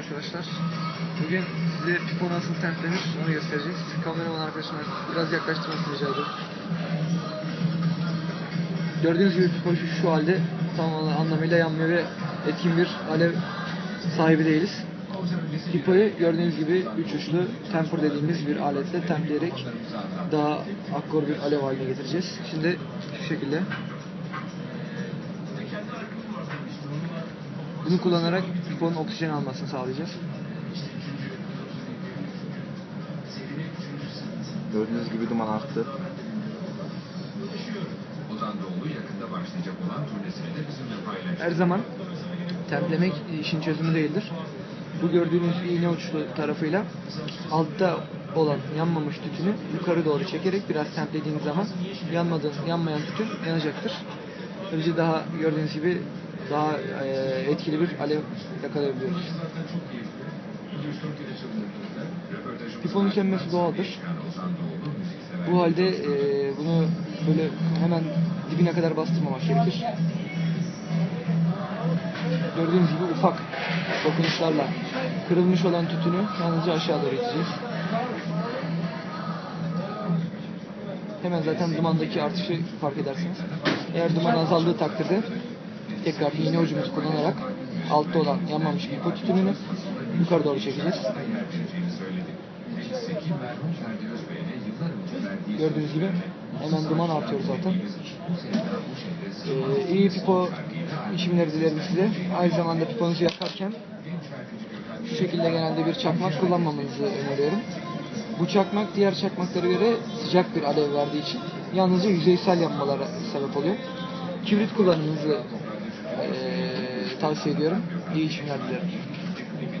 arkadaşlar. Bugün size pipo nasıl templenir onu göstereceğiz. Kameraman arkadaşlar biraz yaklaştırmasını rica ediyorum. Gördüğünüz gibi pipo şu, şu halde tam anlamıyla yanmıyor ve etkin bir alev sahibi değiliz. Pipoyu gördüğünüz gibi üç uçlu temper dediğimiz bir aletle templeyerek daha akkor bir alev haline getireceğiz. Şimdi şu şekilde Bunu kullanarak piponun oksijen almasını sağlayacağız. Gördüğünüz gibi duman arttı. Her zaman templemek işin çözümü değildir. Bu gördüğünüz iğne uçlu tarafıyla altta olan yanmamış tütünü yukarı doğru çekerek biraz templediğiniz zaman yanmadığın, yanmayan tütün yanacaktır. Böylece daha gördüğünüz gibi daha eee, etkili bir alev yakalayabiliyoruz. Piponun sönmesi doğaldır. Bu halde eee, bunu böyle hemen dibine kadar bastırmamak gerekir. Gördüğünüz gibi ufak dokunuşlarla kırılmış olan tütünü yalnızca aşağı doğru iteceğiz. Hemen zaten dumandaki artışı fark edersiniz. Eğer duman azaldığı takdirde tekrar iğne ucumuzu kullanarak altta olan yanmamış pipo tütününü yukarı doğru çekeceğiz. Gördüğünüz gibi hemen duman artıyor zaten. Ee, iyi pipo işimleri dilerim size. Aynı zamanda piponuzu yakarken şu şekilde genelde bir çakmak kullanmamanızı öneriyorum. Bu çakmak diğer çakmaklara göre sıcak bir alev verdiği için yalnızca yüzeysel yanmalara sebep oluyor. Kibrit kullanmanızı eee, tavsiye ediyorum. İyi işimler dilerim.